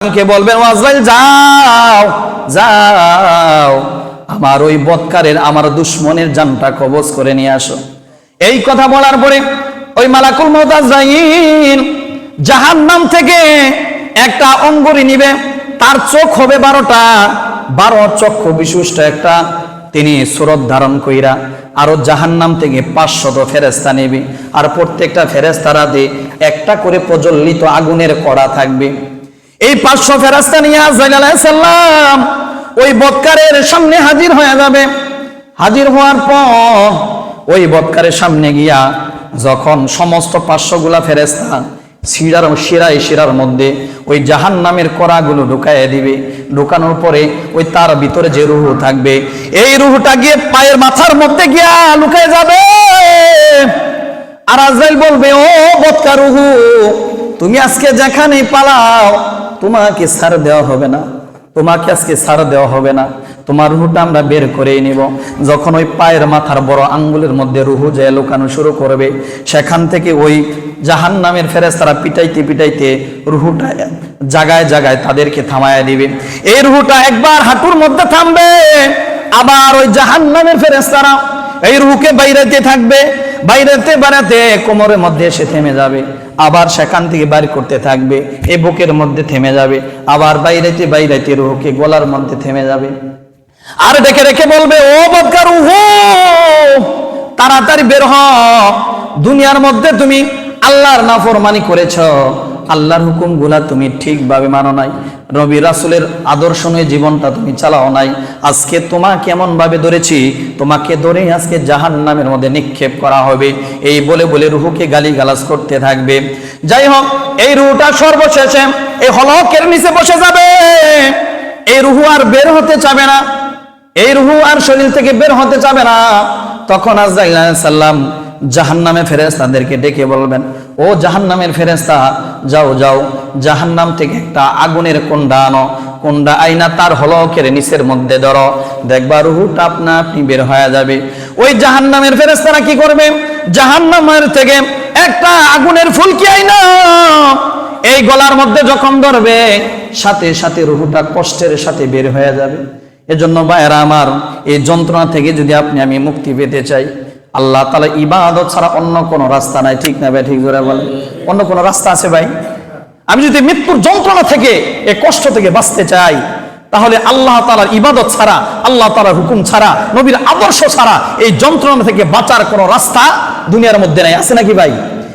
কে বলবেন আজরাইল যাও যাও। আমার ওই বৎকারের, আমার দুশ্মনের জানটা কবজ করে নিয়ে আসো। এই কথা বলার পরে ওই মালাকুল মৌত আজরাইল জাহান্নাম থেকে একটা অঙ্গরি নিবে। তার চোখ হবে বারোটা, বারো চক্ষু বিশিষ্ট একটা। তিনি সুরত ধারণ কইরা আরও জাহান্নাম থেকে পাঁচশত ফেরেস্তা নেবে। আর প্রত্যেকটা ফেরেস্তারা দিয়ে একটা করে প্রজ্বলিত আগুনের কড়া থাকবে। এই পাঁচশো ফেরাস্তা নিয়ে আজরাইল আলাইসাল্লাম ওই বৎকারের সামনে হাজির হয়ে যাবে। হাজির হওয়ার পর ওই বৎকারের সামনে গিয়া যখন সমস্ত পাঁচশো গুলা ফেরেস্তা শিরার, শিরায় শিরার মধ্যে ওই জাহান নামের কড়াগুলো ঢুকাইয়া দিবে। ঢুকানোর পরে ওই তার ভিতরে যে রুহু থাকবে, এই রুহুটা গিয়ে পায়ের মাথার মধ্যে গিয়া লুকায় যাবে। আর আজরাইল বলবে, ও বৎকার রুহু, তুমি আজকে যেখানে পালাও তোমাকে সার দেওয়া হবে না। তোমাকে আজকে সার দেওয়া হবে না। তোমার রুহটা আমরা বের করে নিব। যখন ওই পায়ের মাথার বড় আঙ্গুলের মধ্যে রুহু যায়, লুকানো শুরু করবে। সেখান থেকে ওই জাহান নামের ফেরেস তারা পিটাইতে পিটাইতে রুহুটা জাগায় জাগায় তাদেরকে থামায় দিবে। এই রুহুটা একবার হাঁটুর মধ্যে থামবে। আবার ওই জাহান নামের ফেরেস তারা এই রুহুকে বাইরেতে থাকবে। বাইরেতে বেড়াতে কোমরের মধ্যে এসে থেমে যাবে। আবার সেখান থেকে বাইর করতে থাকবে, এ বুকের মধ্যে থেমে যাবে, আবার বাইরেতে বাইরেতে রুহকে গলার মধ্যে থেমে যাবে। আর দেখে রেখে বলবে, ও বদকার তাড়াতাড়ি বের হ, দুনিয়ার মধ্যে তুমি আল্লাহর নাফরমানি করেছ আল্লাহর হুকুমগুলা তুমি ঠিকভাবে মানো নাই। রবি রাসুলের আদর্শ নিয়ে জীবনটা তুমি চালাও নাই। আজকে তোমাকে এমন ভাবে ধরেছি, তোমাকে ধরে আজকে জাহান নামের মধ্যে নিক্ষেপ করা হবে। এই বলে বলে রুহুকে গালি গালাজ করতে থাকবে। যাই হোক, এই রুহুটা সর্বশেষে, এই হলকের নিচে বসে যাবে। এই রুহু আর বের হতে চাবে না। এই রুহু আর শরীর থেকে বের হতে চাবে না। তখন আজরাইল সাল্লাম জাহান জাহান্নামে ফেরেস্তাদেরকে ডেকে বলবেন, ও জাহান্নামের ফেরেস্তা যাও যাও। জাহান্নাম থেকে একটা আগুনের কোন্ডা আনো। কোন্ডা আইনা তার হলকের নিচের মধ্যে ধরো। দেখবা রুহুটা আপনা আপনি বের হয়ে যাবে। ওই জাহান্নামের ফেরেস্তারা কি করবে? জাহান্নামের থেকে একটা আগুনের ফুলকি আইনা। এই গলার মধ্যে যখন ধরবে, সাথে সাথে রুহুটা কষ্টের সাথে বের হয়ে যাবে। এজন্য ভাইয়েরা আমার, এই যন্ত্রণা থেকে যদি আপনি আমি মুক্তি পেতে চাই আল্লাহ তালা ইবাদত ছাড়া অন্য কোনো রাস্তা নাই। ঠিক না ভাই? ঠিক করে বলেন। অন্য কোনো রাস্তা আছে ভাই? আমি যদি মৃত্যুর যন্ত্রণা থেকে, এ কষ্ট থেকে বাঁচতে চাই, তাহলে আল্লাহ তালার ইবাদত ছাড়া, আল্লাহ তালার হুকুম ছাড়া, নবীর আদর্শ ছাড়া এই যন্ত্রণা থেকে বাঁচার কোনো রাস্তা দুনিয়ার মধ্যে নাই। আছে নাকি ভাই?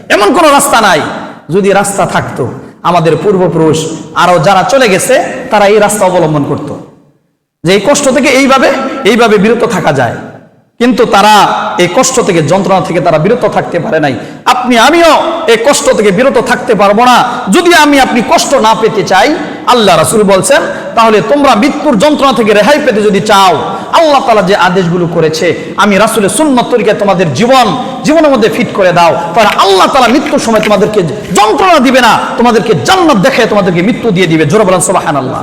এমন কোনো রাস্তা নাই। যদি রাস্তা থাকতো, আমাদের পূর্বপুরুষ, আরও যারা চলে গেছে, তারা এই রাস্তা অবলম্বন করতো। যে এই কষ্ট থেকে এইভাবে এইভাবে বিরত থাকা যায়। কিন্তু তারা এই কষ্ট থেকে, যন্ত্রণা থেকে তারা বিরত থাকতে পারে নাই। আপনি, আমিও এই কষ্ট থেকে বিরত থাকতে পারব না। যদি আমি আপনি কষ্ট না পেতে চাই, আল্লাহ রাসুল বলছেন, তাহলে তোমরা মৃত্যুর যন্ত্রণা থেকে রেহাই পেতে যদি চাও, আল্লাহ তালা যে আদেশগুলো করেছে, আমি রাসুলের সুন্নত তরিকায় তোমাদের জীবন, জীবনের মধ্যে ফিট করে দাও। তাহলে আল্লাহ তালা মৃত্যুর সময় তোমাদেরকে যন্ত্রণা দিবে না, তোমাদেরকে জান্নাত দেখে তোমাদেরকে মৃত্যু দিয়ে দিবে। জোরে বলেন সোবাহান আল্লাহ